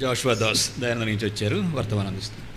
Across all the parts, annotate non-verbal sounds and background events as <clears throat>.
జాషువా దాస్ దయానంద నుంచి వచ్చారు వర్తమానం అందిస్తారు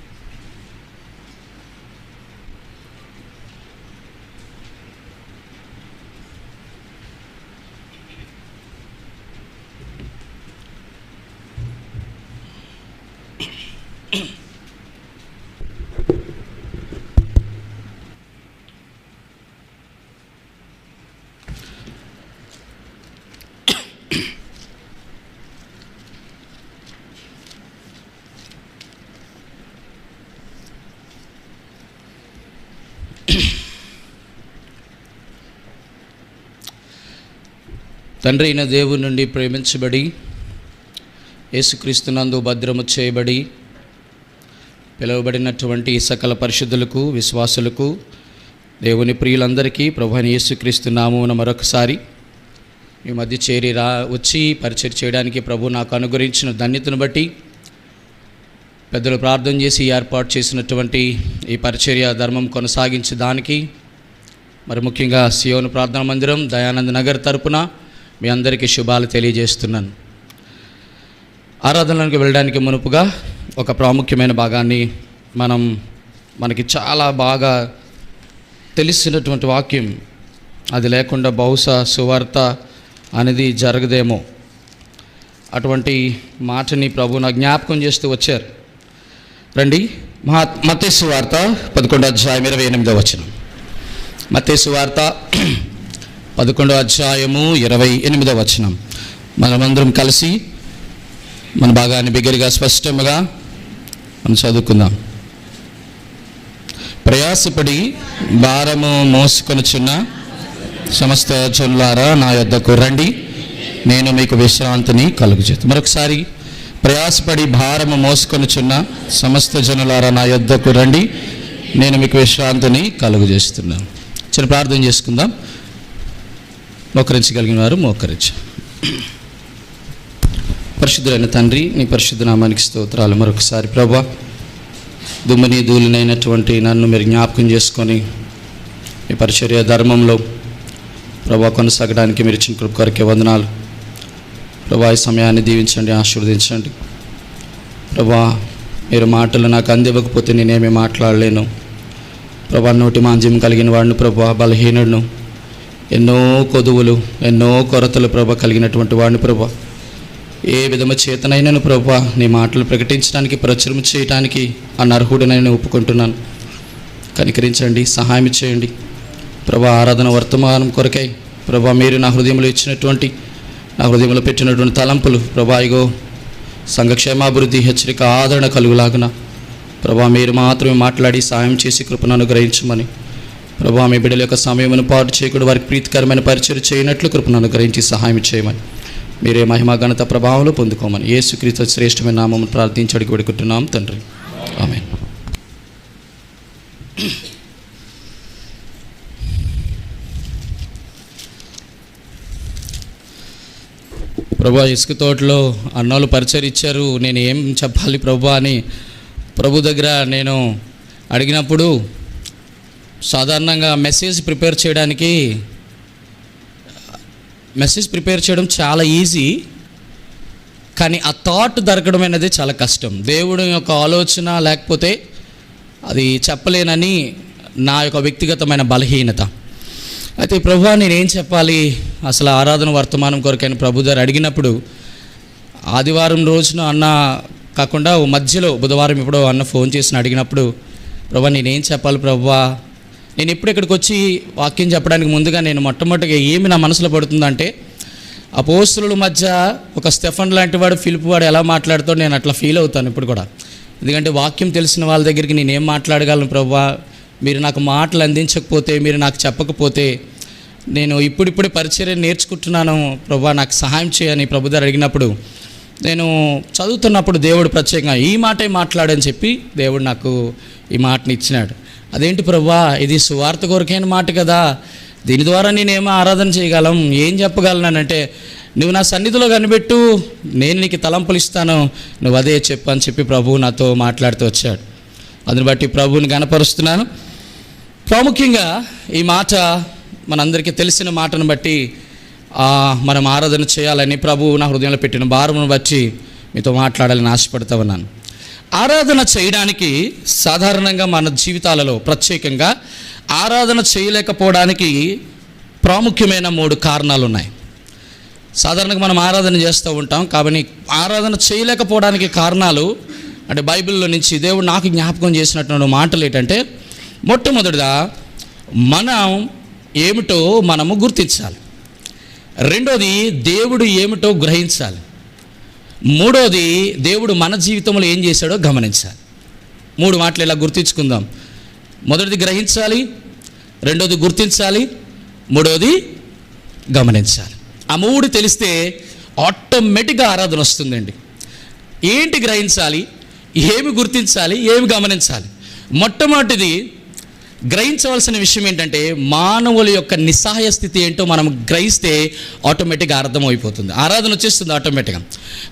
తండ్రి అయిన దేవుని నుండి ప్రేమించబడి యేసుక్రీస్తునందు భద్రము చేయబడి పిలువబడినటువంటి సకల పరిశుద్ధులకు విశ్వాసులకు దేవుని ప్రియులందరికీ ప్రభుని యేసుక్రీస్తు నామమున మరొకసారి మీ మధ్య చేరి రా వచ్చి పరిచయం చేయడానికి ప్రభు నాకు అనుగ్రహించిన ధన్యతను బట్టి పెద్దలు ప్రార్థన చేసి ఏర్పాటు చేసినటువంటి ఈ పరిచర్య ధర్మం కొనసాగించడానికి మరి ముఖ్యంగా సియోను ప్రార్థనా మందిరం దయానంద్ నగర్ తరపున మీ అందరికీ శుభాలు తెలియజేస్తున్నాను. ఆరాధనలకు వెళ్ళడానికి మునుపుగా ఒక ప్రాముఖ్యమైన భాగాన్ని మనం మనకి చాలా బాగా తెలిసినటువంటి వాక్యం అది లేకుండా బహుశా సువార్త అనేది జరగదేమో. అటువంటి మాటని ప్రభు నా జ్ఞాపకం చేస్తూ వచ్చారు. రండి మహా మతేసు వార్త పదకొండో అధ్యాయం ఇరవై ఎనిమిదో వచనం. మతేసు వార్త పదకొండో అధ్యాయము ఇరవై ఎనిమిదో వచనం. మనమందరం కలిసి మన భాగాన్ని బిగ్గరగా స్పష్టంగా మనం చదువుకుందాం. ప్రయాసపడి భారము మోసుకొనుచున్న సమస్త జనులారా నా యొద్దకు రండి. నేను మీకు విశ్రాంతిని కలుగుచేస్తాను మరొకసారి ప్రయాసపడి భారము మోసుకొనుచున్న సమస్త జనులారా నా యొద్దకు రండి. నేను మీకు విశ్రాంతిని కలుగు చేస్తున్నాను చిన్న ప్రార్థన చేసుకుందాం. మోకరించగలిగిన వారు మోకరించు. పరిశుద్ధులైన తండ్రి నీ పరిశుద్ధ నామానికి స్తోత్రాలు. మరొకసారి ప్రభా దుమ్మని ధూళినైనటువంటి నన్ను మీరు జ్ఞాపకం చేసుకొని మీ పరిచర్య ధర్మంలో ప్రభా కొనసాగడానికి మీరు ఇచ్చిన కృప కొరకే వందనాలు. ప్రభా ఈ సమయాన్ని దీవించండి ఆశీర్వదించండి. ప్రభా మీరు మాటలు నాకు అందివ్వకపోతే నేనేమి మాట్లాడలేను. ప్రభా నోటి మాంద్యం కలిగిన వాడిని ప్రభా బలహీనుడును. ఎన్నో కొదువులు ఎన్నో కొరతలు ప్రభ కలిగినటువంటి వాడిని ప్రభ. ఏ విధమ చేతనైనను ప్రభ నీ మాటలు ప్రకటించడానికి ప్రచురం చేయడానికి ఆ నర్హుడినైనా ఒప్పుకుంటున్నాను. కనికరించండి సహాయం చేయండి. ప్రభా ఆరాధన వర్తమానం కొరకై ప్రభా మీరు నా హృదయంలో ఇచ్చినటువంటి నా హృదయంలో పెట్టినటువంటి తలంపులు ప్రభా ఇగో సంఘక్షేమాభివృద్ధి హెచ్చరిక ఆదరణ కలుగులాగున. ప్రభా మీరు మాత్రమే మాట్లాడి సాయం చేసి కృపను అనుగ్రహించమని. ప్రభా మీ బిడ్డల యొక్క సమయమును పాటు చేయకుండా వారికి ప్రీతికరమైన పరిచయం చేయనట్లు కృపను అనుగ్రహించి సహాయం చేయమని. మీరే మహిమా ఘనత ప్రభావంలో పొందుకోమని యేసుక్రీస్తు శ్రేష్టమైన నామం ప్రార్థించి అడిగి పెడుకుంటున్నాం తండ్రి. ఆమె ప్రభా ఇసుక తోటలో అన్నోళ్ళు పరిచయం ఇచ్చారు. నేను ఏం చెప్పాలి ప్రభా అని ప్రభు దగ్గర నేను అడిగినప్పుడు సాధారణంగా మెసేజ్ ప్రిపేర్ చేయడానికి మెసేజ్ ప్రిపేర్ చేయడం చాలా ఈజీ కానీ ఆ థాట్ దొరకడం అనేది చాలా కష్టం. దేవుడి యొక్క ఆలోచన లేకపోతే అది చెప్పలేనని నా యొక్క వ్యక్తిగతమైన బలహీనత. అయితే ప్రభు నేనేం చెప్పాలి? అసలు ఆరాధన వర్తమానం కొరకైన ప్రభు గారు అడిగినప్పుడు ఆదివారం రోజున అన్న కాకుండా ఓ మధ్యలో బుధవారం ఎప్పుడో అన్న ఫోన్ చేసి అడిగినప్పుడు ప్రభా నేనేం చెప్పాలి ప్రభా? నేను ఎప్పుడు ఇక్కడికి వచ్చి వాక్యం చెప్పడానికి ముందుగా నేను మొట్టమొదటిగా ఏమి నా మనసులో పడుతుందంటే అపోస్తుల మధ్య ఒక స్టెఫన్ లాంటి వాడు ఫిలిప్ వాడు ఎలా మాట్లాడుతాడో నేను అట్లా ఫీల్ అవుతాను ఇప్పుడు కూడా. ఎందుకంటే వాక్యం తెలిసిన వాళ్ళ దగ్గరికి నేను ఏం మాట్లాడగలను ప్రభా? మీరు నాకు మాటలు అందించకపోతే మీరు నాకు చెప్పకపోతే నేను ఇప్పుడిప్పుడే పరిచయం నేర్చుకుంటున్నాను ప్రభా నాకు సహాయం చేయని ప్రభుదారు అడిగినప్పుడు నేను చదువుతున్నప్పుడు దేవుడు ప్రత్యేకంగా ఈ మాటే మాట్లాడని చెప్పి దేవుడు నాకు ఈ మాటని ఇచ్చినాడు. అదేంటి ప్రభా? ఇది సువార్త కొరకైన మాట కదా. దీని ద్వారా నేనేమో ఆరాధన చేయగలం? ఏం చెప్పగలనంటే నువ్వు నా సన్నిధిలో కనిపెట్టు నేను నీకు తలంపులు ఇస్తాను. నువ్వు అదే చెప్పు అని చెప్పి ప్రభువు నాతో మాట్లాడుతూ వచ్చాడు. అందుని బట్టి ప్రభువుని కనపరుస్తున్నాను ప్రాముఖ్యంగా ఈ మాట మనందరికీ తెలిసిన మాటను బట్టి మనం ఆరాధన చేయాలని ప్రభువు నా హృదయంలో పెట్టిన భారమును బట్టి మీతో మాట్లాడాలని ఆశపడుతూ ఉన్నాను. ఆరాధన చేయడానికి సాధారణంగా మన జీవితాలలో ప్రత్యేకంగా ఆరాధన చేయలేకపోవడానికి ప్రాముఖ్యమైన మూడు కారణాలు ఉన్నాయి సాధారణంగా మనం ఆరాధన చేస్తూ ఉంటాం కాబట్టి ఆరాధన చేయలేకపోవడానికి కారణాలు అంటే బైబిల్లో నుంచి దేవుడు నాకు జ్ఞాపకం చేసినటువంటి మాటలు ఏంటంటే మొట్టమొదటిగా మనం ఏమిటో మనము గుర్తించాలి. రెండోది దేవుడు ఏమిటో గ్రహించాలి. మూడోది దేవుడు మన జీవితంలో ఏం చేశాడో గమనించాలి. మూడు మాటలు ఇలా గుర్తించుకుందాం. మొదటిది గ్రహించాలి రెండోది గుర్తించాలి మూడోది గమనించాలి. ఆ మూడు తెలిస్తే ఆటోమేటిక్గా ఆరాధన వస్తుందండి. ఏంటి గ్రహించాలి ఏమి గుర్తించాలి ఏమి గమనించాలి? మొట్టమొదటిది గ్రహించవలసిన విషయం ఏంటంటే మానవుల యొక్క నిస్సహాయ స్థితి ఏంటో మనం గ్రహిస్తే ఆటోమేటిక్గా అర్థమైపోతుంది ఆరాధన వచ్చేస్తుంది ఆటోమేటిక్గా.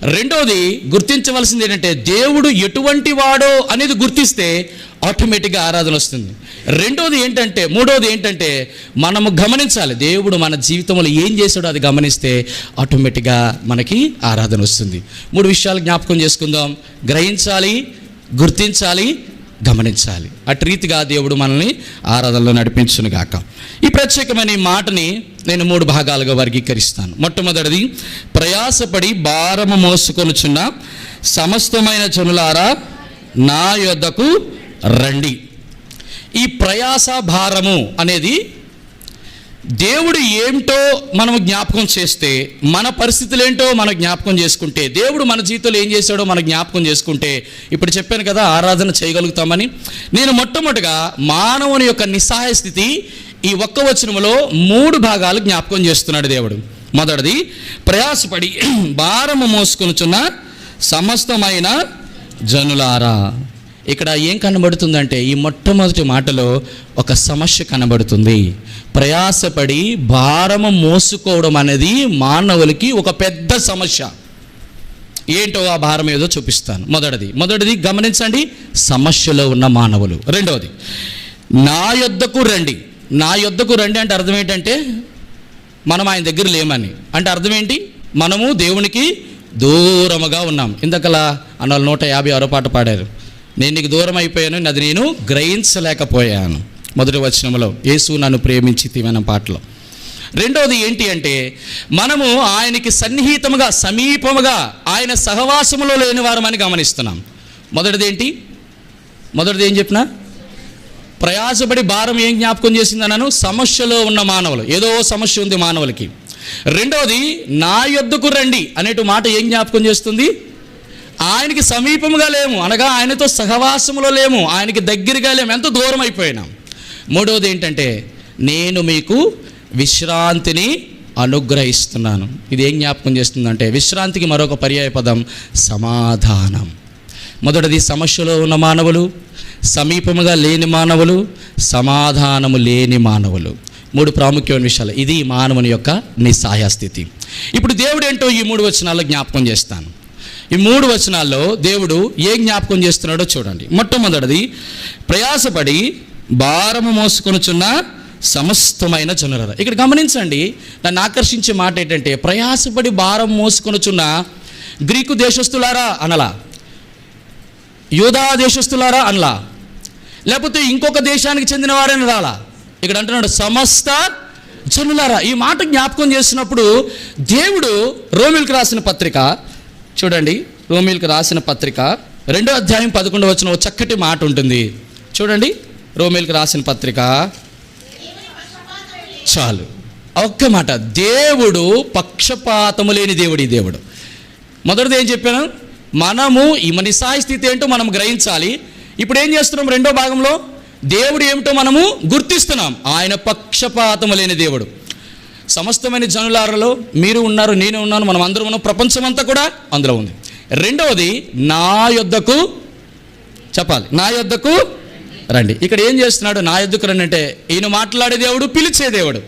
రెండోది గుర్తించవలసింది ఏంటంటే దేవుడు ఎటువంటి వాడో అనేది గుర్తిస్తే ఆటోమేటిక్గా ఆరాధన వస్తుంది. రెండోది ఏంటంటే మూడోది ఏంటంటే మనము గమనించాలి దేవుడు మన జీవితంలో ఏం చేశాడో అది గమనిస్తే ఆటోమేటిక్గా మనకి ఆరాధన వస్తుంది. మూడు విషయాలు జ్ఞాపకం చేసుకుందాం. గ్రహించాలి గుర్తించాలి గమనించాలి. అటు రీతిగా దేవుడు మనల్ని ఆరాధనలో నడిపించును గాక. ఈ ప్రత్యేకమైన ఈ మాటని నేను మూడు భాగాలుగా వర్గీకరిస్తాను. మొట్టమొదటిది ప్రయాసపడి భారము మోసుకొనుచున్న సమస్తమైన జనులారా నా యొద్దకు రండి. ఈ ప్రయాస భారము అనేది దేవుడు ఏంటో మనం జ్ఞాపకం చేస్తే మన పరిస్థితులు ఏంటో మనం జ్ఞాపకం చేసుకుంటే దేవుడు మన జీవితంలో ఏం చేశాడో మనం జ్ఞాపకం చేసుకుంటే ఇప్పుడు చెప్పాను కదా ఆరాధన చేయగలుగుతామని. నేను మొట్టమొదటిగా మానవుని యొక్క నిస్సహాయ స్థితి ఈ ఒక్క వచనములో మూడు భాగాలు జ్ఞాపకం చేస్తున్నాడు దేవుడు. మొదటిది ప్రయాసపడి <clears throat> భారము మోసుకొనుచున్న సమస్తమైన జనులారా. ఇక్కడ ఏం కనబడుతుందంటే ఈ మొట్టమొదటి మాటలో ఒక సమస్య కనబడుతుంది. ప్రయాసపడి భారము మోసుకోవడం అనేది మానవులకి ఒక పెద్ద సమస్య. ఏంటో ఆ భారం ఏదో చూపిస్తాను. మొదటిది. మొదటిది గమనించండి. సమస్యలో ఉన్న మానవులు. రెండవది నా యొద్దకు రండి. నా యొద్దకు రండి అంటే అర్థం ఏంటంటే మనం ఆయన దగ్గర లేమని. అంటే అర్థం ఏంటి? మనము దేవునికి దూరముగా ఉన్నాం. ఇంతకలా అన్న నూట యాభై ఆరో పాట పాడారు. నేను నీకు దూరం అయిపోయాను అది నేను గ్రహించలేకపోయాను. మొదటి వచనంలో యేసు నన్ను ప్రేమించి తీవన పాటలో. రెండవది ఏంటి అంటే మనము ఆయనకి సన్నిహితముగా సమీపముగా ఆయన సహవాసములో లేని వారమని గమనిస్తున్నాం. మొదటిది ఏంటి? మొదటిది ఏం చెప్పినా? ప్రయాసపడి భారం ఏం జ్ఞాపకం చేసిందన్నాను సమస్యలో ఉన్న మానవులు. ఏదో సమస్య ఉంది మానవులకి. రెండవది నా యొద్దకు రండి అనేటు మాట ఏం జ్ఞాపకం చేస్తుంది? ఆయనకి సమీపముగా లేము. అనగా ఆయనతో సహవాసములో లేము. ఆయనకి దగ్గరగా లేము. ఎంతో దూరం అయిపోయినాం. మూడవది ఏంటంటే నేను మీకు విశ్రాంతిని అనుగ్రహిస్తున్నాను. ఇది ఏం జ్ఞాపకం చేస్తుందంటే విశ్రాంతికి మరొక పర్యాయ పదం సమాధానం. మొదటిది సమస్యలో ఉన్న మానవులు సమీపముగా లేని మానవులు సమాధానము లేని మానవులు. మూడు ప్రాముఖ్యమైన విషయాలు. ఇది మానవుని యొక్క నిస్సహాయ స్థితి ఇప్పుడు దేవుడు ఏంటో ఈ మూడు వచనాల్లో జ్ఞాపకం చేస్తాను. ఈ మూడు వచనాల్లో దేవుడు ఏ జ్ఞాపకం చేస్తున్నాడో చూడండి. మొట్టమొదటిది ప్రయాసపడి భారము మోసుకొనుచున్న సమస్తమైన జనులరా ఇక్కడ గమనించండి నన్ను ఆకర్షించే మాట ఏంటంటే ప్రయాసపడి భారం మోసుకొనుచున్న గ్రీకు దేశస్తులారా అనలా? యూదా దేశస్తులారా అనలా? లేకపోతే ఇంకొక దేశానికి చెందిన వారని రాలా? ఇక్కడ అంటున్నాడు సమస్త జనులారా. ఈ మాట జ్ఞాపకం చేసినప్పుడు దేవుడు రోమిల్కి రాసిన పత్రిక చూడండి రోమిల్కి రాసిన పత్రిక. రెండో అధ్యాయం పదకొండు వచ్చిన ఒక చక్కటి మాట ఉంటుంది. చూడండి రోమిల్కి రాసిన పత్రిక. చాలు. ఒక్క మాట దేవుడు పక్షపాతము లేని దేవుడు ఈ దేవుడు. మొదటిది ఏం చెప్పాను? మనము ఈ మన స్థితి ఏంటో మనం గ్రహించాలి. ఇప్పుడు ఏం చేస్తున్నాం రెండో భాగంలో? దేవుడు ఏమిటో మనము గుర్తిస్తున్నాం. ఆయన పక్షపాతము లేని దేవుడు. సమస్తమైన జనులారలో మీరు ఉన్నారు నేను ఉన్నాను మనం అందరం ఉన్నాం ప్రపంచం అంతా కూడా అందులో ఉంది. రెండవది నా యొద్దకు చెప్పాలి నా యొద్దకు రండి. ఇక్కడ ఏం చేస్తున్నాడు? నా యొద్దకు రండి అంటే ఈయన మాట్లాడే దేవుడు పిలిచే దేవుడు.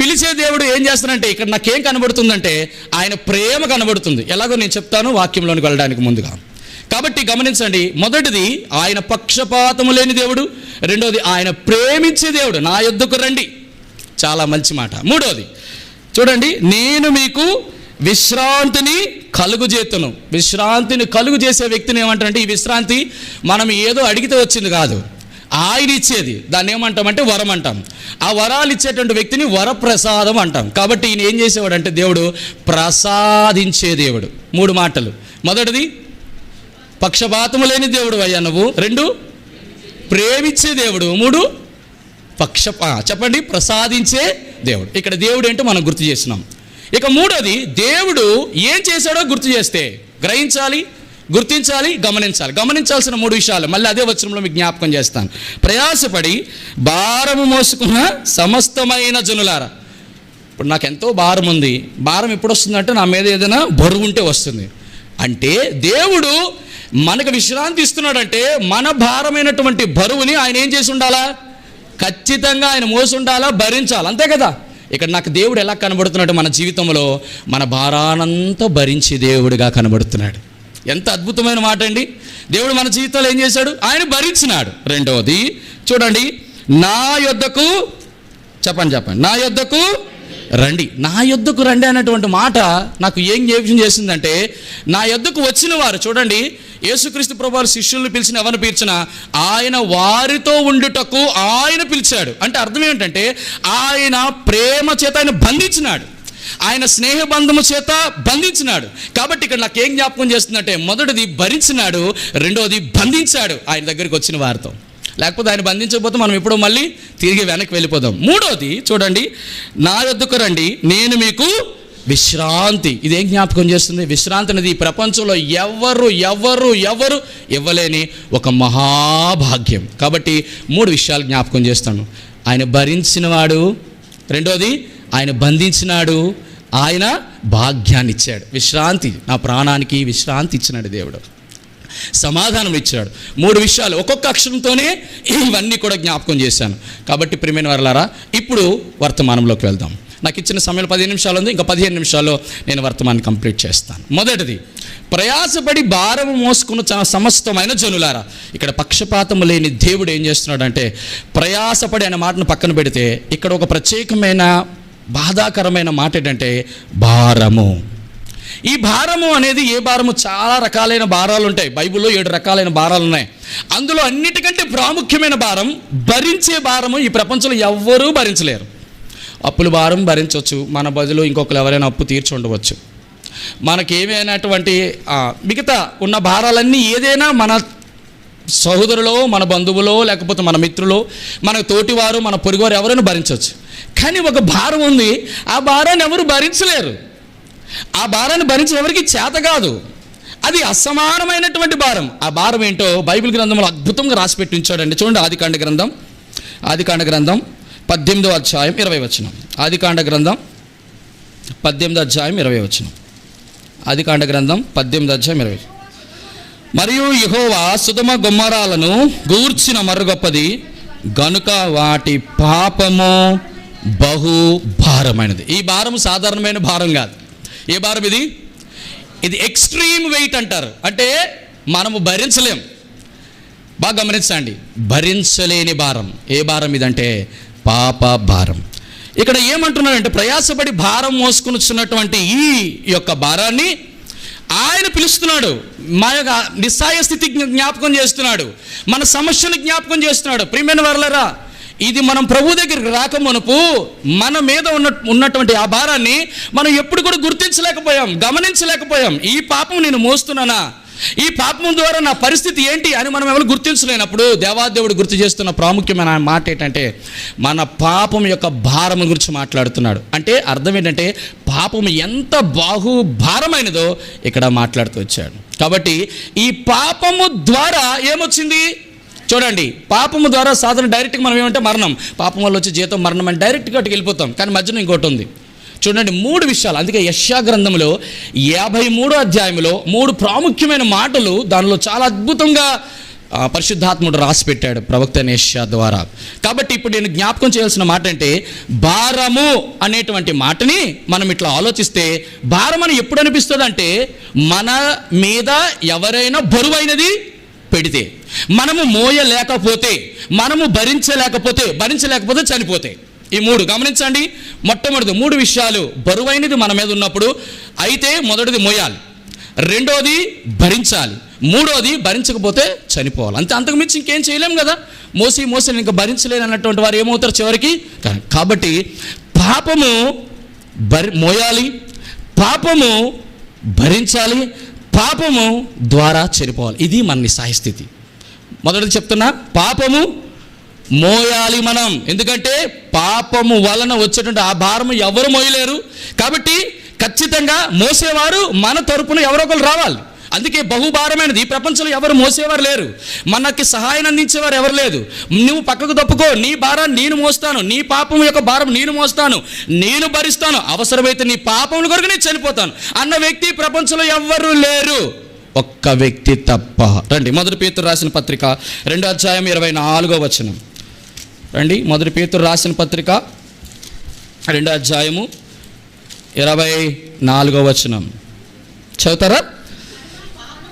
పిలిచే దేవుడు ఏం చేస్తానంటే ఇక్కడ నాకేం కనబడుతుందంటే ఆయన ప్రేమ కనబడుతుంది. ఎలాగో నేను చెప్తాను వాక్యంలోనికి వెళ్ళడానికి ముందుగా. కాబట్టి గమనించండి మొదటిది ఆయన పక్షపాతము లేని దేవుడు రెండోది ఆయన ప్రేమించే దేవుడు. నా యొద్దకు రండి. చాలా మంచి మాట. మూడోది చూడండి నేను మీకు విశ్రాంతిని కలుగు చేతును విశ్రాంతిని కలుగు చేసే వ్యక్తిని ఏమంటారంటే ఈ విశ్రాంతి మనం ఏదో అడిగితే వచ్చింది కాదు. ఆయన ఇచ్చేది దాన్ని ఏమంటామంటే వరం అంటాం. ఆ వరాలు ఇచ్చేటువంటి వ్యక్తిని వరప్రసాదం అంటాం. కాబట్టి ఈయన ఏం చేసేవాడు అంటే దేవుడు ప్రసాదించే దేవుడు. మూడు మాటలు. మొదటిది పక్షపాతము లేని దేవుడు అయ్యా నువ్వు. రెండు ప్రేమించే దేవుడు. మూడు పక్ష చెప్పండి ప్రసాదించే దేవుడు. ఇక్కడ దేవుడు ఏంటో మనం గుర్తు చేస్తున్నాం. ఇక మూడోది దేవుడు ఏం చేశాడో గుర్తు చేస్తే గ్రహించాలి గుర్తించాలి గమనించాలి. గమనించాల్సిన మూడు విషయాలు మళ్ళీ అదే వచనంలో మీకు జ్ఞాపకం చేస్తాను. ప్రయాసపడి భారము మోసుకున్న సమస్తమైన జనులారా. ఇప్పుడు నాకు ఎంతో భారం ఉంది. భారం ఎప్పుడు వస్తుందంటే నా మీద ఏదైనా బరువు ఉంటే వస్తుంది. అంటే దేవుడు మనకు విశ్రాంతి ఇస్తున్నాడంటే మన భారమైనటువంటి బరువుని ఆయన ఏం చేసి ఉండాలా? ఖచ్చితంగా ఆయన మోసుండాలా భరించాలి? అంతే కదా? ఇక్కడ నాకు దేవుడు ఎలా కనబడుతున్నాడు మన జీవితంలో? మన భారానంతా భరించి దేవుడిగా కనబడుతున్నాడు. ఎంత అద్భుతమైన మాట అండి. దేవుడు మన జీవితంలో ఏం చేశాడు? ఆయన భరించినాడు. రెండవది చూడండి నా యొద్దకు చెప్పండి చెప్పండి నా యొద్దకు రండి. నా యొద్దకు రండి అనేటువంటి మాట నాకు ఏం జ్ఞాపకం చేసిందంటే నా యొద్దకు వచ్చిన వారు చూడండి యేసుక్రీస్తు ప్రభు శిష్యుల్ని పిలిచిన ఎవరిని పిలిచిన ఆయన వారితో ఉండుటకు ఆయన పిలిచాడు. అంటే అర్థం ఏంటంటే ఆయన ప్రేమ చేత ఆయన బంధించినాడు. ఆయన స్నేహ బంధము చేత బంధించినాడు. కాబట్టి ఇక్కడ నాకు ఏం జ్ఞాపకం చేస్తుందంటే మొదటిది భరించినాడు రెండవది బంధించాడు ఆయన దగ్గరికి వచ్చిన వారితో. లేకపోతే ఆయన బంధించకపోతే మనం ఎప్పుడో మళ్ళీ తిరిగి వెనక్కి వెళ్ళిపోదాం. మూడోది చూడండి నా వద్దకు రండి నేను మీకు విశ్రాంతి. ఇదేం జ్ఞాపకం చేస్తుంది? విశ్రాంతి అనేది ఈ ప్రపంచంలో ఎవరు ఎవరు ఎవరు ఇవ్వలేని ఒక మహాభాగ్యం. కాబట్టి మూడు విషయాలు జ్ఞాపకం చేస్తాను. ఆయన భరించినవాడు రెండోది ఆయన బంధించినాడు ఆయన భాగ్యాన్ని ఇచ్చాడు. విశ్రాంతి నా ప్రాణానికి విశ్రాంతి ఇచ్చినాడు దేవుడు. సమాధానం ఇచ్చాడు. మూడు విషయాలు ఒక్కొక్క అక్షరంతోనే ఇవన్నీ కూడా జ్ఞాపకం చేశాను. కాబట్టి ప్రియమైన వారలారా ఇప్పుడు వర్తమానంలోకి వెళ్దాం. నాకు ఇచ్చిన సమయంలో పదిహేను నిమిషాలు ఉంది ఇంకా పదిహేను నిమిషాల్లో నేను వర్తమానం కంప్లీట్ చేస్తాను. మొదటిది ప్రయాసపడి భారము మోసుకున్న చాలా సమస్తమైన జనులారా ఇక్కడ పక్షపాతం లేని దేవుడు ఏం చేస్తున్నాడంటే ప్రయాసపడి అనే మాటను పక్కన పెడితే ఇక్కడ ఒక ప్రత్యేకమైన బాధాకరమైన మాట ఏంటంటే భారము. ఈ భారము అనేది ఏ భారము? చాలా రకాలైన భారాలు ఉంటాయి. బైబిల్లో ఏడు రకాలైన భారాలు ఉన్నాయి. అందులో అన్నిటికంటే ప్రాముఖ్యమైన భారం భరించే భారము ఈ ప్రపంచంలో ఎవ్వరూ భరించలేరు. అప్పుల భారం భరించవచ్చు. మన బదులు ఇంకొకరు ఎవరైనా అప్పు తీర్చి ఉండవచ్చు. మనకేమైనటువంటి మిగతా ఉన్న భారాలన్నీ ఏదైనా మన సహోదరులో మన బంధువులో లేకపోతే మన మిత్రులో మన తోటివారు మన పొరుగువారు ఎవరైనా భరించవచ్చు. కానీ ఒక భారం ఉంది. ఆ భారాన్ని ఎవరు భరించలేరు. ఆ భారాన్ని భరించిన ఎవరికి చేత కాదు. అది అసమానమైనటువంటి భారం. ఆ భారం ఏంటో బైబిల్ గ్రంథంలో అద్భుతంగా రాసి పెట్టి ఉంచాడండి చూడండి ఆదికాండ గ్రంథం. ఆదికాండ గ్రంథం పద్దెనిమిదో అధ్యాయం ఇరవై వచనం. ఆదికాండ గ్రంథం పద్దెనిమిదో అధ్యాయం ఇరవై వచనం. ఆదికాండ గ్రంథం పద్దెనిమిది అధ్యాయం ఇరవై మరియు యహోవా సుధమ గుమ్మరాలను గూర్చిన మర్ర గొప్పది గనుక వాటి పాపము బహు భారమైనది ఈ భారం సాధారణమైన భారం కాదు. ఏ భారం ఇది? ఇది ఎక్స్ట్రీమ్ వెయిట్ అంటారు. అంటే మనము భరించలేం. బాగా గమనించండి. భరించలేని భారం. ఏ భారం ఇదంటే పాప భారం. ఇక్కడ ఏమంటున్నాడంటే ప్రయాసపడి భారం మోసుకునిచున్నటువంటి ఈ యొక్క భారాన్ని ఆయన పిలుస్తున్నాడు. మా యొక్క నిస్సాయ స్థితి జ్ఞాపకం చేస్తున్నాడు. మన సమస్యను జ్ఞాపకం చేస్తున్నాడు. ప్రియమైన వర్లరా ఇది మనం ప్రభు దగ్గరికి రాకమునుపు మన మీద ఉన్న ఉన్నటువంటి ఆ భారాన్ని మనం ఎప్పుడు కూడా గుర్తించలేకపోయాం గమనించలేకపోయాం. ఈ పాపం నేను మోస్తున్నానా? ఈ పాపం ద్వారా నా పరిస్థితి ఏంటి అని మనం ఎవరు గుర్తించలేనప్పుడు దేవాదేవుడు గుర్తు చేస్తున్న ప్రాముఖ్యమైన మాట ఏంటంటే మన పాపం యొక్క భారం గురించి మాట్లాడుతున్నాడు. అంటే అర్థం ఏంటంటే పాపం ఎంత బాహు భారమైనదో ఇక్కడ మాట్లాడుతూ వచ్చాడు. కాబట్టి ఈ పాపము ద్వారా ఏమొచ్చింది? చూడండి పాపము ద్వారా సాధన డైరెక్ట్గా మనం ఏమంటే మరణం. పాపం వల్ల వచ్చే జీతం మరణం అని డైరెక్ట్గా అటుకు వెళ్ళిపోతాం. కానీ మధ్యలో ఇంకోటి ఉంది. చూడండి మూడు విషయాలు. అందుకే యశ్యా గ్రంథంలో యాభై మూడో అధ్యాయంలో మూడు ప్రాముఖ్యమైన మాటలు దానిలో చాలా అద్భుతంగా పరిశుద్ధాత్ముడు రాసి పెట్టాడు ప్రవక్త యెషయా ద్వారా. కాబట్టి ఇప్పుడు నేను జ్ఞాపకం చేయాల్సిన మాట అంటే భారము అనేటువంటి మాటని మనం ఇట్లా ఆలోచిస్తే భారం అని ఎప్పుడు అనిపిస్తుంది అంటే మన మీద ఎవరైనా బరువైనది పెడితే మనము మోయలేకపోతే మనము భరించలేకపోతే భరించలేకపోతే చనిపోతే. ఈ మూడు గమనించండి. మొట్టమొదటి మూడు విషయాలు బరువైనది మన మీద ఉన్నప్పుడు అయితే మొదటిది మోయాలి. రెండోది భరించాలి. మూడోది భరించకపోతే చనిపోవాలి. అంతే అంతకు మించి ఇంకేం చేయలేం కదా. మోసి మోసి ఇంకా భరించలేను అన్నటువంటి వారు ఏమవుతారు చివరికి? కాబట్టి పాపము భరి మోయాలి. పాపము భరించాలి. పాపము ద్వారా చనిపోవాలి ఇది మన నిస్సాయస్థితి మొదటిది చెప్తున్నా పాపము మోయాలి మనం. ఎందుకంటే పాపము వలన వచ్చేటువంటి ఆ భారము ఎవరు మోయలేరు. కాబట్టి ఖచ్చితంగా మోసేవారు మన తరపున ఎవరో ఒకరు రావాలి. అందుకే బహుభారమైనది. ఈ ప్రపంచంలో ఎవరు మోసేవారు లేరు. మనకి సహాయం అందించేవారు ఎవరు లేదు. నువ్వు పక్కకు తప్పుకో. నీ భారాన్ని నేను మోస్తాను. నీ పాపం యొక్క భారం నేను మోస్తాను. నేను భరిస్తాను. అవసరమైతే నీ పాపముల కొరకు నేను చనిపోతాను. అన్న వ్యక్తి ప్రపంచంలో ఎవ్వరూ లేరు. ఒక్క వ్యక్తి తప్ప. రండి మొదటి పేతురు రాసిన పత్రిక రెండో అధ్యాయం ఇరవై నాలుగో వచనం. రండి మొదటి పేతురు రాసిన పత్రిక రెండో అధ్యాయము ఇరవై నాలుగో వచనం. చదువుతారా?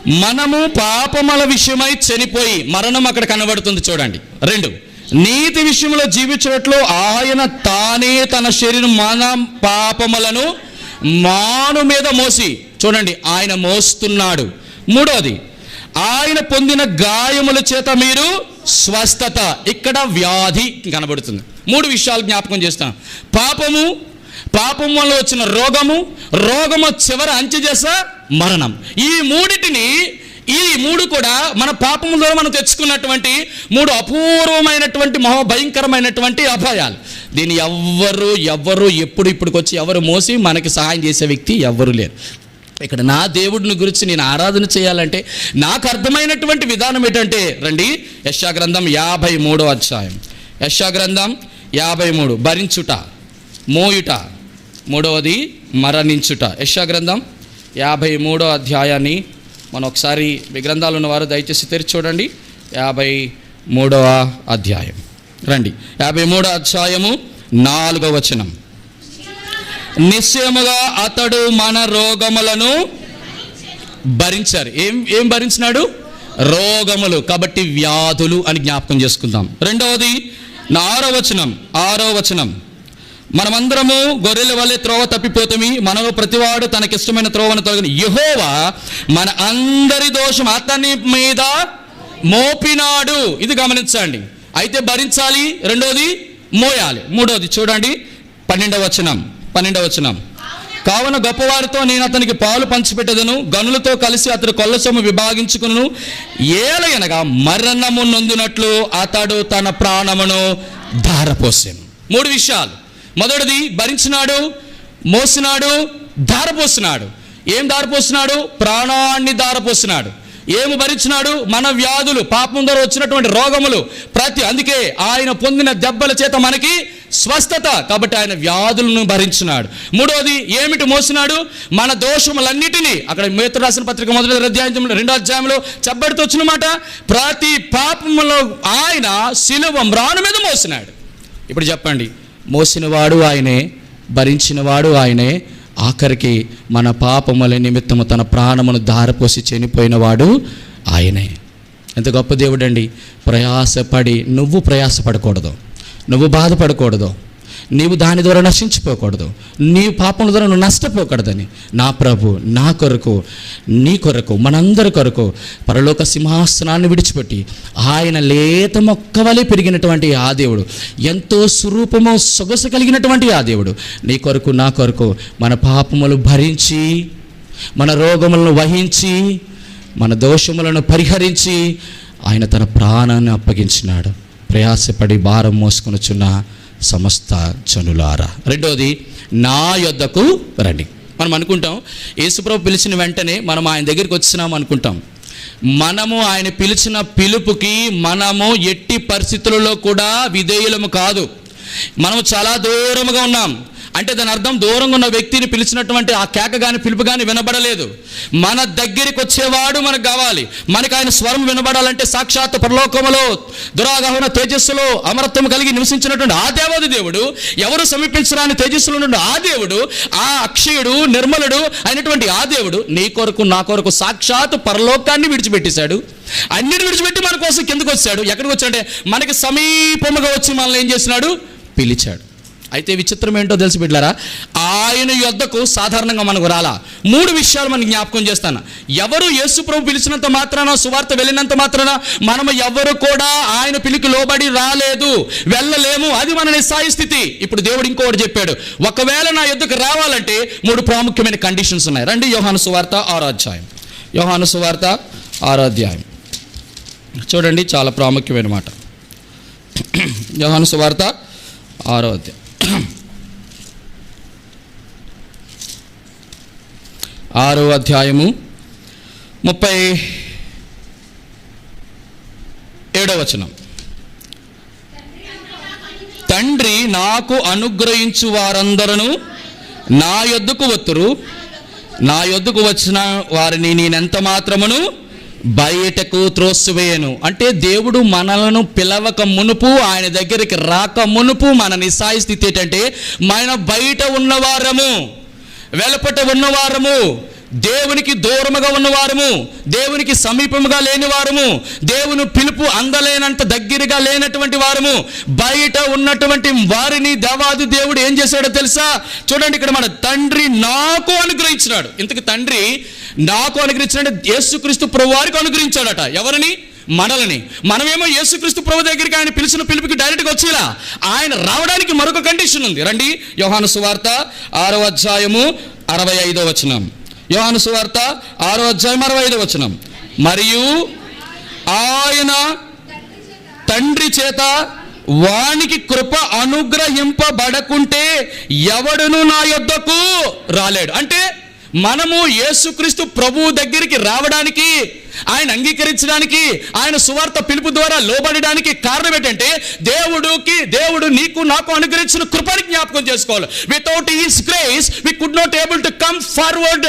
మనము పాపముల విషయమై చనిపోయి మరణం అక్కడ కనబడుతుంది చూడండి. రెండు నీతి విషయంలో జీవించినట్లు ఆయన తానే తన శరీరం మన పాపములను మాను మీద మోసి చూడండి ఆయన మోస్తున్నాడు. మూడోది ఆయన పొందిన గాయముల చేత మీరు స్వస్థత ఇక్కడ వ్యాధి కనబడుతుంది. మూడు విషయాలు జ్ఞాపకం చేస్తాం పాపము పాపం వల్ల వచ్చిన రోగము రోగము చివర అంచెజేస మరణం. ఈ మూడిటిని ఈ మూడు కూడా మన పాపము ద్వారా మనం తెచ్చుకున్నటువంటి మూడు అపూర్వమైనటువంటి మహాభయంకరమైనటువంటి అపాయాలు. దీన్ని ఎవ్వరు ఎవ్వరు ఎప్పుడు ఇప్పటికొచ్చి ఎవరు మోసి మనకి సహాయం చేసే వ్యక్తి ఎవ్వరు లేరు. ఇక్కడ నా దేవుడిని గురించి నేను ఆరాధన చేయాలంటే నాకు అర్థమైనటువంటి విధానం ఏంటంటే రండి యశా గ్రంథం యాభై మూడో అధ్యాయం. యశా గ్రంథం యాభై మూడు. భరించుట. మోయుట. మూడవది మరణించుట. యశా గ్రంథం యాభై మూడో అధ్యాయాన్ని మనం ఒకసారి మీ గ్రంథాలు ఉన్నవారు దయచేసి తెరిచి చూడండి. యాభై మూడవ అధ్యాయం. రండి. యాభై మూడో అధ్యాయము నాలుగవ వచనం. నిశ్చయముగా అతడు మన రోగములను భరించారు. ఏం ఏం భరించినాడు? రోగములు కాబట్టి వ్యాధులు అని జ్ఞాపకం చేసుకుందాం. రెండవది నా ఆరో వచనం ఆరో వచనం. మనమందరము గొర్రెల వల్లే త్రోవ తప్పిపోతామి. మనము ప్రతివాడు తనకిష్టమైన త్రోవను తొలగని. యహోవా మన అందరి దోషం అతని మీద మోపినాడు. ఇది గమనించండి. అయితే భరించాలి. రెండోది మోయాలి. మూడోది చూడండి. పన్నెండవ వచనం. పన్నెండవ వచనం. కావున గొప్పవారితో నేను అతనికి పాలు పంచిపెట్టదను. గనులతో కలిసి అతడు కొల్ల సొమ్ము విభాగించుకును. ఏలయనగా మరణము నొందినట్లు అతడు తన ప్రాణమును ధారపోసాను. మూడు విషయాలు. మొదటిది భరించినాడు మోసినాడు ధారపోస్తున్నాడు ఏం ధారపోస్తున్నాడు ప్రాణాన్ని ధారపోస్తున్నాడు ఏమి భరించినాడు? మన వ్యాధులు పాపం ద్వారా వచ్చినటువంటి రోగములు. ప్రతి అందుకే ఆయన పొందిన దెబ్బల చేత మనకి స్వస్థత. కాబట్టి ఆయన వ్యాధులను భరించినాడు. మూడోది ఏమిటి మోసినాడు? మన దోషములన్నిటినీ అక్కడ మేత రాసిన పత్రిక మొదటి అధ్యాయం రెండో అధ్యాయంలో చెప్పబడుతూ వచ్చిన మాట ప్రతి పాపములో ఆయన శిలువ మ్రాను మీద మోసినాడు. ఇప్పుడు చెప్పండి. మోసినవాడు ఆయనే భరించినవాడు ఆయనే ఆఖరికి మన పాపముల నిమిత్తము తన ప్రాణమును దారపోసి చనిపోయినవాడు ఆయనే. ఎంత గొప్ప దేవుడండి. ప్రయాసపడి నువ్వు ప్రయాసపడకూడదు. నువ్వు బాధపడకూడదు. నీవు దాని ద్వారా నశించిపోకూడదు. నీ పాపం ద్వారా నువ్వు నష్టపోకూడదని. నా ప్రభు నా కొరకు నీ కొరకు మనందరి కొరకు పరలోక సింహాసనాన్ని విడిచిపెట్టి ఆయన లేత మొక్క వలె పెరిగినటువంటి ఆ దేవుడు ఎంతో స్వరూపము సొగసు కలిగినటువంటి ఆ దేవుడు నీ కొరకు నా కొరకు మన పాపములు భరించి మన రోగములను వహించి మన దోషములను పరిహరించి ఆయన తన ప్రాణాన్ని అప్పగించినాడు. ప్రయాసపడి భారం మోసుకొనుచున్న సమస్త జనులారా. రెండోది నా యొద్దకు రండి. మనం అనుకుంటాం యేసుప్రభు పిలిచిన వెంటనే మనం ఆయన దగ్గరికి వచ్చినాం అనుకుంటాం. మనము ఆయన పిలిచిన పిలుపుకి మనము ఎట్టి పరిస్థితులలో కూడా విధేయులము కాదు. మనము చాలా దూరముగా ఉన్నాం. అంటే దాని అర్థం దూరంగా ఉన్న వ్యక్తిని పిలిచినటువంటి ఆ కేక కానీ పిలుపు కానీ వినబడలేదు. మన దగ్గరికి వచ్చేవాడు మనకు కావాలి. మనకు ఆయన స్వరం వినబడాలంటే సాక్షాత్ పరలోకములో దురాగహన తేజస్సులో అమరత్వం కలిగి నివసించినటువంటి ఆ దేవాది దేవుడు ఎవరు సమీపించరాని తేజస్సులో నుండి ఆ దేవుడు ఆ అక్షయుడు నిర్మలుడు అయినటువంటి ఆ దేవుడు నీ కొరకు నా కొరకు సాక్షాత్ పరలోకాన్ని విడిచిపెట్టేశాడు. అన్నిటి విడిచిపెట్టి మన కోసం కిందకు వచ్చాడు. ఎక్కడికి వచ్చాడంటే మనకి సమీపముగా వచ్చి మనల్ని ఏం చేసినాడు పిలిచాడు. అయితే విచిత్రం ఏంటో తెలిసి బిడ్డారా ఆయన యొద్దకు సాధారణంగా మనకు రాలా. మూడు విషయాలు మనకి జ్ఞాపకం చేస్తాను. ఎవరు యేసు ప్రభు పిలిచినంత మాత్రాన సువార్త వెళ్ళినంత మాత్రాన మనము ఎవరు కూడా ఆయన పిలికి లోబడి రాలేదు. వెళ్ళలేము. అది మన నిస్సాయి స్థితి. ఇప్పుడు దేవుడు ఇంకోటి చెప్పాడు. ఒకవేళ నా యొద్దకు రావాలంటే మూడు ప్రాముఖ్యమైన కండిషన్స్ ఉన్నాయి. రండి యోహాను సువార్త ఆరాధ్యాయం. యోహాను సువార్త ఆరాధ్యాయం. చూడండి చాలా ప్రాముఖ్యమైన మాట. <clears throat> యోహాను సువార్త ఆరో అధ్యాయం ఆరో అధ్యాయము ముప్పై ఏడో వచనం. తండ్రి నాకు అనుగ్రహించు వారందరూ నా యొద్దకు వత్తురు నా యొద్దకు వచ్చిన వారిని నేనెంత మాత్రమును బయటకు త్రోసివేయను. అంటే దేవుడు మనలను పిలవక మునుపు ఆయన దగ్గరికి రాక మునుపు మన నిస్సాయి స్థితి ఏంటంటే మన బయట ఉన్నవారము వెలపట ఉన్నవారము దేవునికి దూరముగా ఉన్నవారము దేవునికి సమీపముగా లేని వారము దేవుని పిలుపు అందలేనంత దగ్గరగా లేనటువంటి వారము బయట ఉన్నటువంటి వారిని దేవాది దేవుడు ఏం చేశాడో తెలుసా? చూడండి ఇక్కడ మన తండ్రి నాకు అనుగ్రహించినాడు. ఇంతకు తండ్రి నాకు అనుగ్రహించినాడు యేసుక్రీస్తు ప్రభు వారికి అనుగ్రహించాడట. ఎవరిని? మనలని. మనమేమో యేసుక్రీస్తు ప్రభు దగ్గరికి ఆయన పిలిచిన పిలుపుకి డైరెక్ట్గా వచ్చేలా. ఆయన రావడానికి మరొక కండిషన్ ఉంది. రండి యోహాను సువార్త ఆరో అధ్యాయము అరవై ఐదో వచనం. యోహాను సువార్త ఆరో అధ్యాయం అరవై ఐదు వచనం. మరియు ఆయన తండ్రి చేత వానికి కృప అనుగ్రహింపబడకుంటే ఎవడును నా యొద్దకు రాలేడు. అంటే మనము యేసుక్రీస్తు ప్రభువు దగ్గరికి రావడానికి ఆయన అంగీకరించడానికి ఆయన సువార్త పిలుపు ద్వారా లోబడడానికి కారణం ఏంటంటే దేవుడికి దేవుడు నీకు నాకు అనుగ్రహించిన కృపని జ్ఞాపకం చేసుకోవాలి. Without his grace we could not able to come forward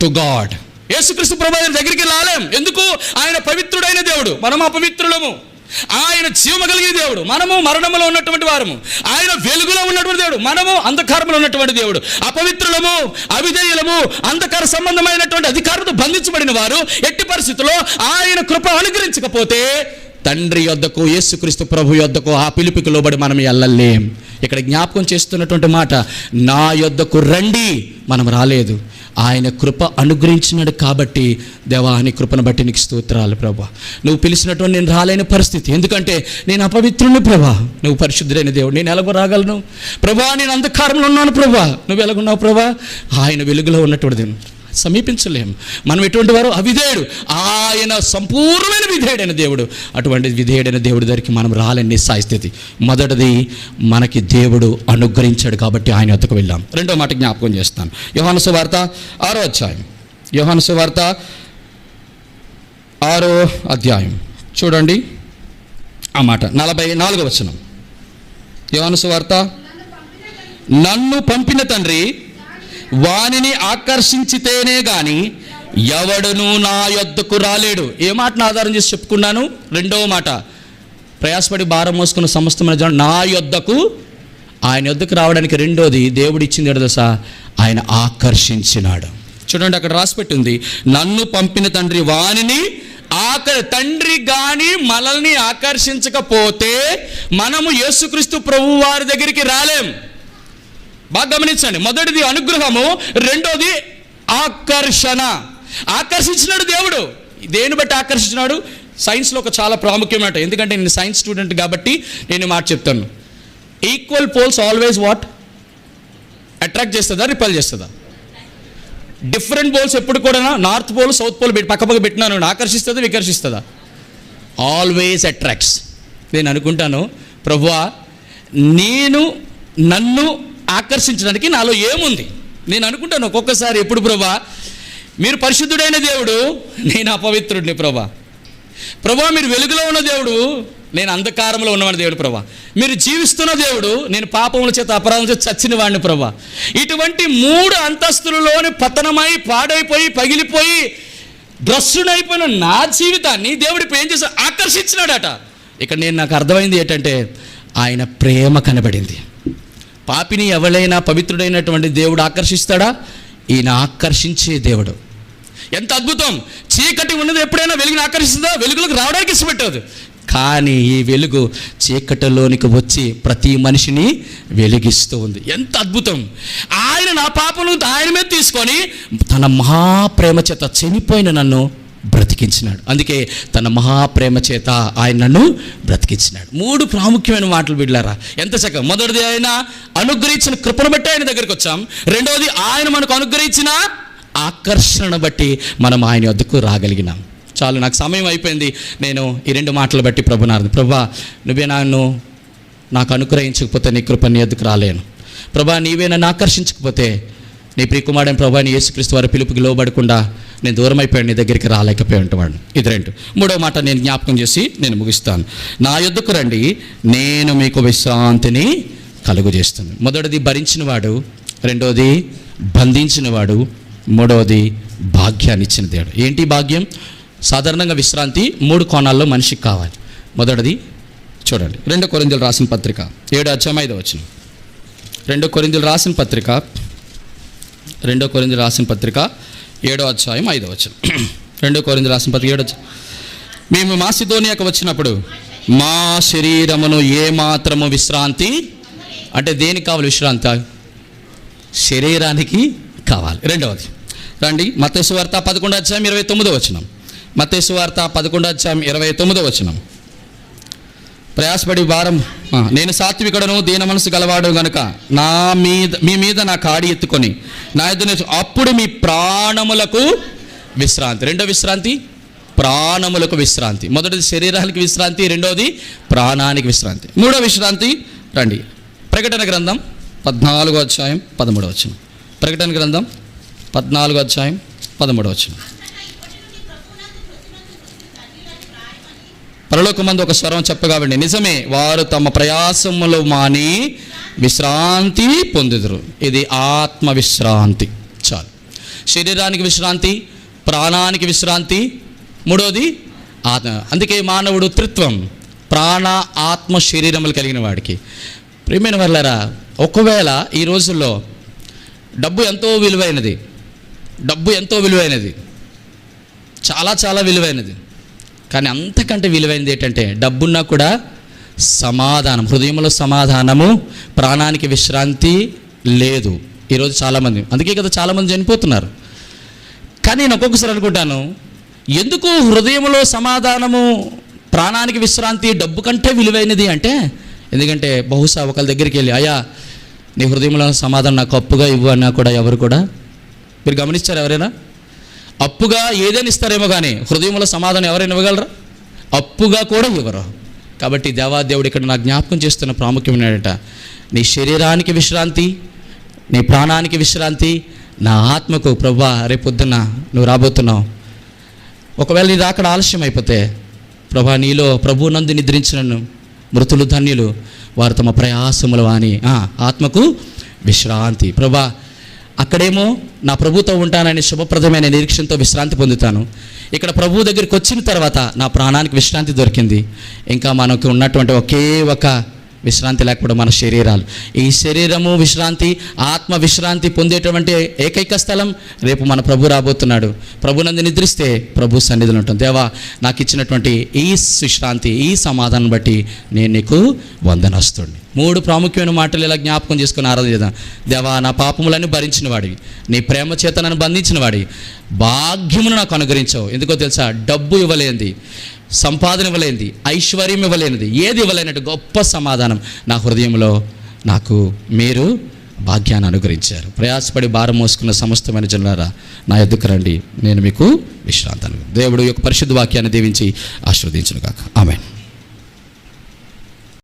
to God యేసుక్రీస్తు ప్రభు ఆయన దగ్గరికి రాలేం. ఎందుకు? ఆయన పవిత్రుడైన దేవుడు. మనం అపవిత్రులము. ఆయన జీవము కలిగిన దేవుడు. మనము మరణములో ఉన్నటువంటి వారము. ఆయన వెలుగులో ఉన్నటువంటి దేవుడు. మనము అంధకారంలో ఉన్నటువంటి దేవుడు. అపవిత్రులము అవిధేయులము అంధకార సంబంధమైనటువంటి అధికారంతో బంధించబడిన వారు ఎట్టి పరిస్థితుల్లో ఆయన కృప అనుగ్రహించకపోతే తండ్రి యొద్దకు యేసుక్రీస్తు ప్రభు యొద్దకు ఆ పిలుపుకి లోబడి మనం వెళ్ళలేం ఇక్కడ జ్ఞాపకం చేస్తున్నటువంటి మాట నా యొద్దకు రండి మనం రాలేదు. ఆయన కృప అనుగ్రహించినాడు కాబట్టి దేవా అని కృపను బట్టి నీకు స్తోత్రాలు ప్రభా. నువ్వు పిలిచినటువంటి నేను రాలేని పరిస్థితి. ఎందుకంటే నేను అపవిత్రుని ప్రభా. నువ్వు పరిశుద్ధుడైన దేవుడు. నేను ఎలాగో రాగలను? ప్రభా నేను అంధకారంలో ఉన్నాను ప్రభా. నువ్వు ఎలాగున్నావు ప్రభా? ఆయన వెలుగులో ఉన్నటువంటి దేవుడు. సమీపించలేము. మనం ఎటువంటి వారు? అవిధేయుడు. ఆయన సంపూర్ణమైన విధేయుడైన దేవుడు. అటువంటి విధేయుడైన దేవుడి దగ్గరికి మనం రాలేని నిస్సాయ స్థితి మొదటిది మనకి దేవుడు అనుగ్రహించాడు కాబట్టి ఆయన వద్దకు వెళ్ళాం. రెండో మాట జ్ఞాపకం చేస్తాను. యోహాను సువార్త ఆరో అధ్యాయం. యోహాను సువార్త ఆరో అధ్యాయం. చూడండి ఆ మాట. నలభై నాలుగో వచనం. యోహాను సువార్త నన్ను పంపిన తండ్రి వానిని ఆకర్షించితేనే గాని ఎవడును నా యొద్దకు రాలేడు. ఏ మాటను ఆధారం చేసి చెప్పుకున్నాను? రెండవ మాట. ప్రయాసపడి భారం మోసుకున్న సమస్తమైన జనం నా యొద్దకు ఆయన యొద్దకు రావడానికి రెండోది దేవుడు ఇచ్చింది తెలుసా? ఆయన ఆకర్షించినాడు. చూడండి అక్కడ రాసిపెట్టి ఉంది నన్ను పంపిన తండ్రి వానిని ఆక తండ్రి కానీ మనల్ని ఆకర్షించకపోతే మనము యేసుక్రీస్తు ప్రభు వారి దగ్గరికి రాలేం. బాగా గమనించండి. మొదటిది అనుగ్రహము రెండోది ఆకర్షణ. ఆకర్షించినాడు దేవుడు. దేని బట్టి ఆకర్షించినాడు? సైన్స్లో ఒక చాలా ప్రాముఖ్యమైన ఎందుకంటే నేను సైన్స్ స్టూడెంట్ కాబట్టి నేను మాట చెప్తాను. Equal poles always what attract చేస్తుందా రిపల్ చేస్తుందా? డిఫరెంట్ పోల్స్ ఎప్పుడు కూడా నార్త్ పోల్ సౌత్ పోల్ పెట్టి పక్క పక్క పెట్టినాను ఆకర్షిస్తుందా వికర్షిస్తుందా? ఆల్వేస్ అట్రాక్ట్స్ నేను అనుకుంటాను ప్రభువా నేను నన్ను ఆకర్షించడానికి నాలో ఏముంది? నేను అనుకుంటాను ఒక్కొక్కసారి ఎప్పుడు ప్రభా మీరు పరిశుద్ధుడైన దేవుడు నేను అపవిత్రుడిని ప్రభా. ప్రభా మీరు వెలుగులో ఉన్న దేవుడు నేను అంధకారంలో ఉన్నవాడి దేవుడు ప్రభా. మీరు జీవిస్తున్న దేవుడు నేను పాపముల చేత అపరాధం చేత చచ్చిన వాడిని ప్రభా. ఇటువంటి మూడు అంతస్తులలోని పతనమై పాడైపోయి పగిలిపోయి భ్రష్టుడైపోయిన నా జీవితాన్ని దేవుడు ఇప్పుడు ఏం చేశాడు? ఆకర్షించినాడట. ఇక్కడ నేను నాకు అర్థమైంది ఏంటంటే ఆయన ప్రేమ కనబడింది. పాపిని ఎవరైనా పవిత్రుడైనటువంటి దేవుడు ఆకర్షిస్తాడా? ఈయన ఆకర్షించే దేవుడు. ఎంత అద్భుతం! చీకటి ఉన్నది ఎప్పుడైనా వెలుగుని ఆకర్షిస్తుందా? వెలుగులకు రావడానికి ఇష్టపెట్టదు కానీ ఈ వెలుగు చీకటిలోనికి వచ్చి ప్రతి మనిషిని వెలిగిస్తూ ఉంది. ఎంత అద్భుతం! ఆయన నా పాపను ఆయన మీద తీసుకొని తన మహాప్రేమ చేత చనిపోయిన నన్ను బ్రతికించినాడు. అందుకే తన మహాప్రేమ చేత ఆయన నన్ను బ్రతికించినాడు. మూడు ప్రాముఖ్యమైన మాటలు బిడ్డారా ఎంత చక్కగా. మొదటిది ఆయన అనుగ్రహించిన కృపను బట్టి ఆయన దగ్గరికి వచ్చాం. రెండవది ఆయన మనకు అనుగ్రహించిన ఆకర్షణ బట్టి మనం ఆయన వద్దకు రాగలిగినాం. చాలు నాకు సమయం అయిపోయింది. నేను ఈ రెండు మాటలు బట్టి ప్రభునారు ప్రభా నువ్వే నన్ను నాకు అనుగ్రహించకపోతే నీ కృప నీ ఎద్దుకు రాలేను. ప్రభా నీవే నన్ను ఆకర్షించకపోతే నీ ప్రియకుమారుడైన ప్రభా నీ యేసుక్రీస్తు వారి పిలుపుకి లోబడకుండా నేను దూరం అయిపోయాను నీ దగ్గరికి రాలేకపోయి ఉంటావాడు ఇది రెండు. మూడో మాట నేను జ్ఞాపకం చేసి నేను ముగిస్తాను. నా యొద్దకు రండి నేను మీకు విశ్రాంతిని కలుగు చేస్తాను మొదటిది భరించినవాడు రెండోది బంధించినవాడు మూడవది భాగ్యాన్ని ఇచ్చిన దేవుడు. ఏంటి భాగ్యం? సాధారణంగా విశ్రాంతి మూడు కోణాల్లో మనిషికి కావాలి. మొదటిది చూడండి. రెండో కొరిందులు రాసిన పత్రిక. ఏడు అచ్చం ఐదో వచ్చిన రెండో కొరిందులు రాసిన పత్రిక. రెండో కొరిందులు రాసిన పత్రిక. ఏడో అధ్యాయం ఐదో వచ్చిన <clears throat> రెండో కోరింది రాసిన పత్రిక ఏడో అధ్యాయం. మేము మాసిదోనియాకు వచ్చినప్పుడు మా శరీరమును ఏమాత్రము విశ్రాంతి అంటే దేనికి కావాలి విశ్రాంతి? శరీరానికి కావాలి. రెండవది రండి మత్తేసు వార్త పదకొండు అధ్యాయం ఇరవై తొమ్మిదో వచ్చినాం మత్తేసు వార్త పదకొండు అధ్యాయం ఇరవై తొమ్మిదో వచ్చినాం ప్రయాసపడి భారం. నేను సాత్వికుడను దీన మనసు గలవాడు గనుక నా మీద మీ మీద నా కాడి ఎత్తుకొని నా ఎదురు అప్పుడు మీ ప్రాణములకు విశ్రాంతి. రెండో విశ్రాంతి ప్రాణములకు విశ్రాంతి. మొదటిది శరీరానికి విశ్రాంతి రెండవది ప్రాణానికి విశ్రాంతి. మూడో విశ్రాంతి రండి. ప్రకటన గ్రంథం పద్నాలుగో అధ్యాయం పదమూడవ వచ్చిన ప్రకటన గ్రంథం పద్నాలుగో అధ్యాయం పదమూడవ వచ్చిన పరలోకమందు ఒక స్వరం చెప్పగావండి నిజమే వారు తమ ప్రయాసములు మాని విశ్రాంతి పొందుదురు. ఇది ఆత్మ విశ్రాంతి చాలు. శరీరానికి విశ్రాంతి ప్రాణానికి విశ్రాంతి. మూడోది ఆత్మ. అందుకే మానవుడు త్రిత్వం ప్రాణ ఆత్మ శరీరములు కలిగిన వాడికి. ప్రియమైన వాళ్ళరా ఒకవేళ ఈ రోజుల్లో డబ్బు ఎంతో విలువైనది డబ్బు ఎంతో విలువైనది చాలా చాలా విలువైనది. కానీ అంతకంటే విలువైనది ఏంటంటే డబ్బున్నా కూడా సమాధానం హృదయంలో సమాధానము ప్రాణానికి విశ్రాంతి లేదు. ఈరోజు చాలామంది అందుకే కదా చాలామంది చనిపోతున్నారు. కానీ నేను ఒక్కొక్కసారి అనుకుంటాను ఎందుకు హృదయంలో సమాధానము ప్రాణానికి విశ్రాంతి డబ్బు కంటే విలువైనది అంటే? ఎందుకంటే బహుశా ఒకళ్ళ దగ్గరికి వెళ్ళి అయ్యా నీ హృదయంలో సమాధానం నాకు అప్పుగా ఇవ్వు అన్నా కూడా ఎవరు కూడా? మీరు గమనించారు ఎవరైనా? అప్పుగా ఏదైనా ఇస్తారేమో కానీ హృదయంలో సమాధానం ఎవరైనా ఇవ్వగలరా? అప్పుగా కూడా ఇవ్వరు. కాబట్టి దేవాదేవుడు ఇక్కడ నా జ్ఞాపకం చేస్తున్న ప్రాముఖ్యమైనట నీ శరీరానికి విశ్రాంతి నీ ప్రాణానికి విశ్రాంతి నా ఆత్మకు ప్రభా రేపొద్దున నువ్వు రాబోతున్నావు. ఒకవేళ నీ రాకడ ఆలస్యం అయిపోతే ప్రభా నీలో ప్రభు నందు నిద్రించినను మృతులు ధన్యులు వారు తమ ప్రయాసములు అని ఆ, ఆత్మకు విశ్రాంతి. ప్రభా అక్కడేమో నా ప్రభుతో ఉంటానని శుభప్రదమైన నిరీక్షణతో విశ్రాంతి పొందుతాను. ఇక్కడ ప్రభు దగ్గరికి వచ్చిన తర్వాత నా ప్రాణానికి విశ్రాంతి దొరికింది. ఇంకా మనకు ఉన్నటువంటి ఒకే ఒక విశ్రాంతి లేకపోవడం మన శరీరాలు. ఈ శరీరము విశ్రాంతి ఆత్మ విశ్రాంతి పొందేటువంటి ఏకైక స్థలం రేపు మన ప్రభు రాబోతున్నాడు. ప్రభునందు నిద్రిస్తే ప్రభు సన్నిధిలో ఉంటుంది దేవా నాకు ఇచ్చినటువంటి ఈ విశ్రాంతి ఈ సమాధానం బట్టి నేను నీకు వందనస్తుంది మూడు ప్రాముఖ్యమైన మాటలు ఇలా జ్ఞాపకం చేసుకుని ఆరాధన చేద్దాం. దేవా నా పాపములను భరించిన వాడివి. నీ ప్రేమ చేత నన్ను బంధించిన వాడివి. భాగ్యమును నాకు అనుగ్రహించావు. ఎందుకో తెలుసా? డబ్బు ఇవ్వలేంది సంపాదన ఇవ్వలేనిది ఐశ్వర్యం ఇవ్వలేనిది ఏది ఇవ్వలేనట్టు గొప్ప సమాధానం నా హృదయంలో నాకు మీరు భాగ్యాన్ని అనుగ్రహించారు. ప్రయాసపడి భారం మోసుకున్న సమస్తమైన జనులారా నా ఎద్దుకు రండి నేను మీకు విశ్రాంతాను దేవుడు యొక్క పరిశుద్ధ వాక్యాన్ని దీవించి ఆశీర్వదించను కాక ఆమెను.